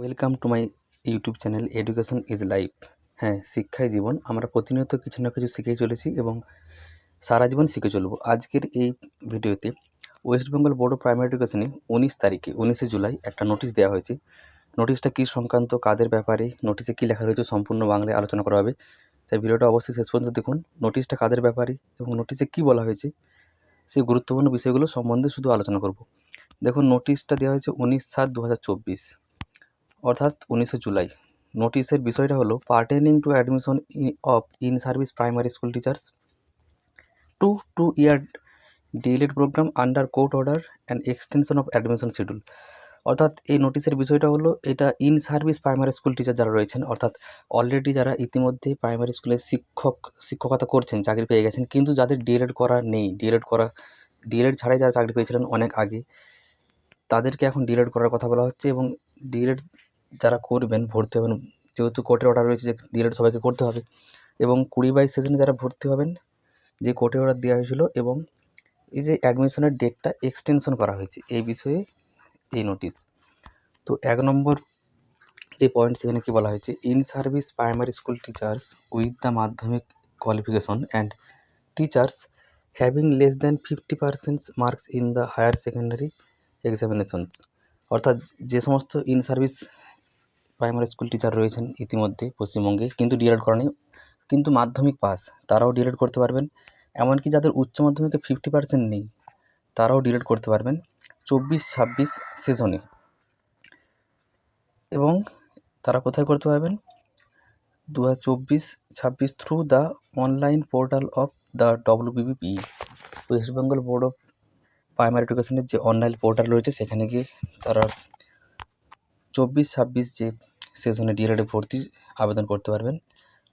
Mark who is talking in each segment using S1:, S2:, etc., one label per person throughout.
S1: Welcome to my YouTube channel education is life হ্যাঁ শিক্ষাই জীবন। আমরা প্রতিনিয়ত কিছু না কিছু শিখেই চলেছি এবং সারা জীবন শিখে চলব। আজকের এই ভিডিওতে West Bengal board of primary এডুকেশনে উনিশ তারিখে, উনিশে জুলাই একটা নোটিশ দেওয়া হয়েছে। নোটিশটা কী সংক্রান্ত, কাদের ব্যাপারে নোটিশে কী লেখা রয়েছে সম্পূর্ণ বাংলায় আলোচনা করা হবে। তাই ভিডিওটা অবশ্যই শেষ পর্যন্ত দেখুন। নোটিশটা কাদের ব্যাপারে এবং নোটিশে কী বলা হয়েছে, সেই গুরুত্বপূর্ণ বিষয়গুলো সম্বন্ধে শুধু আলোচনা করব। দেখুন নোটিশটা দেওয়া হয়েছে উনিশ সাত দু হাজার চব্বিশ। অর্থাৎ উনিশে জুলাই। নোটিশের বিষয়টা হলো pertaining to admission of in service primary school teachers to two year DElEd programme under court order and extension of admission schedule অর্থাৎ এই নোটিশের বিষয়টা হলো, এটা in service primary school teacher যারা রয়েছেন, অর্থাৎ অলরেডি যারা ইতিমধ্যে প্রাইমারি স্কুলে শিক্ষক, শিক্ষকতা করছেন, চাকরি পেয়ে গেছেন, কিন্তু যাদের ডিএলএড করা নেই ডিএলএড করা ডিএলএড ছাড়াই যারা চাকরি পেয়েছিলেন অনেক আগে, তাদেরকে এখন ডিএলএড করার কথা বলা হচ্ছে এবং ডিএলএড যারা করবেন, ভর্তি হবেন, যেহেতু কোর্টের অর্ডার রয়েছে যে ডিএলএড সবাইকে করতে হবে এবং কুড়ি বাইশ সেশনে যারা ভর্তি হবেন, যে কোর্টের অর্ডার দেওয়া হয়েছিল এবং এই যে অ্যাডমিশনের ডেটটা এক্সটেনশন করা হয়েছে, এই বিষয়ে এই নোটিশ তো এক নম্বর যে পয়েন্ট সেখানে কী বলা হয়েছে? In service primary school teachers with the Madhyamik qualification and teachers having less than fifty percent marks in the higher secondary examinations অর্থাৎ যে সমস্ত in service primary school teacher রয়েছেন ইতিমধ্যে পশ্চিমবঙ্গে, কিন্তু ডিএলএড করা নেই কিন্তু মাধ্যমিক পাস তারাও ডিএলএড করতে পারবেন। এমনকি যাদের উচ্চ মাধ্যমিকে ফিফটি পার্সেন্ট নেই, তারাও ডিএলএড করতে পারবেন চব্বিশ, ছাব্বিশ সেশনে এবং তারা কোথায় করতে পারবেন? দু হাজার চব্বিশ, ছাব্বিশ through the online portal of the WBBP West Bengal board of primary এডুকেশনের যে অনলাইন পোর্টাল রয়েছে, সেখানে গিয়ে তারা চব্বিশ ছাব্বিশ যে সেশনে ডিএলএডে ভর্তি আবেদন করতে পারবেন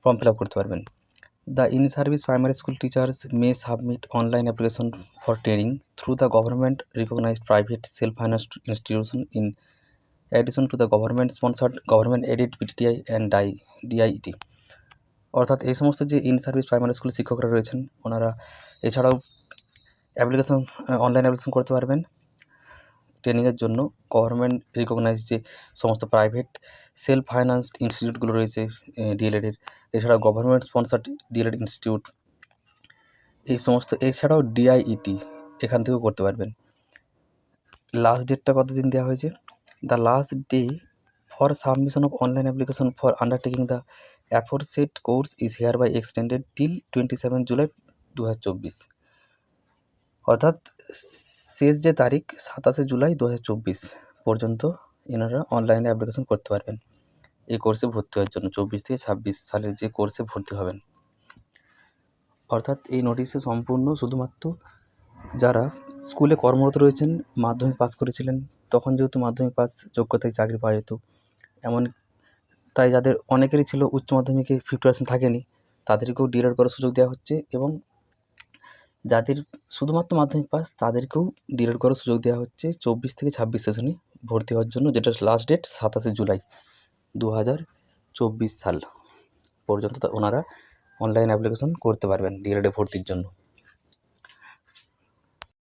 S1: ফর্ম ফিল করতে পারবেন। The in service primary school teachers may submit online application for training through the government recognised private self finance institution in addition to the government sponsored government aided PTI and DIET DIT অর্থাৎ এই সমস্ত যে in service primary school শিক্ষকরা রয়েছেন, ওনারা এছাড়াও application online application করতে পারবেন। ট্রেনিংয়ের জন্য গভর্নমেন্ট রিকগনাইজ যে সমস্ত প্রাইভেট সেলফ ফাইন্যান্সড ইনস্টিটিউটগুলো রয়েছে ডিএলএডের এছাড়া গভর্নমেন্ট স্পন্সার্ড ডিএলএড ইনস্টিটিউট এই সমস্ত, এছাড়াও ডিআইইটি এখান থেকেও করতে পারবেন। লাস্ট ডেটটা কতদিন দেওয়া হয়েছে? The last day for submission of online application for undertaking the aforesaid course is hereby extended till twenty seven July দু হাজার চব্বিশ অর্থাৎ শেষ যে তারিখ সাতাশে জুলাই দু হাজার চব্বিশ পর্যন্ত এনারা অনলাইনে অ্যাপ্লিকেশন করতে পারবেন। এই কোর্সে ভর্তি হওয়ার জন্য চব্বিশ থেকে ছাব্বিশ সালের যে কোর্সে ভর্তি হবেন। অর্থাৎ এই নোটিশে সম্পূর্ণ শুধুমাত্র যারা স্কুলে কর্মরত রয়েছেন, মাধ্যমিক পাস করেছিলেন, তখন যেহেতু মাধ্যমিক পাস যোগ্যতায় চাকরি পাওয়া যেত, এমন তাই যাদের অনেকেরই ছিল উচ্চ মাধ্যমিকে ফিফটি পার্সেন্ট থাকেনি, তাদেরকেও ডিএলএড করার সুযোগ দেওয়া হচ্ছে এবং যাদের শুধুমাত্র মাধ্যমিক পাস, তাদেরকেও ডিরেড করার সুযোগ দেওয়া হচ্ছে চব্বিশ থেকে ছাব্বিশ সেশনে ভর্তি হওয়ার জন্য যেটা লাস্ট ডেট সাতাশে জুলাই দু হাজার চব্বিশ সাল পর্যন্ত ওনারা অনলাইন অ্যাপ্লিকেশন করতে পারবেন ডিএলএডে ভর্তির জন্য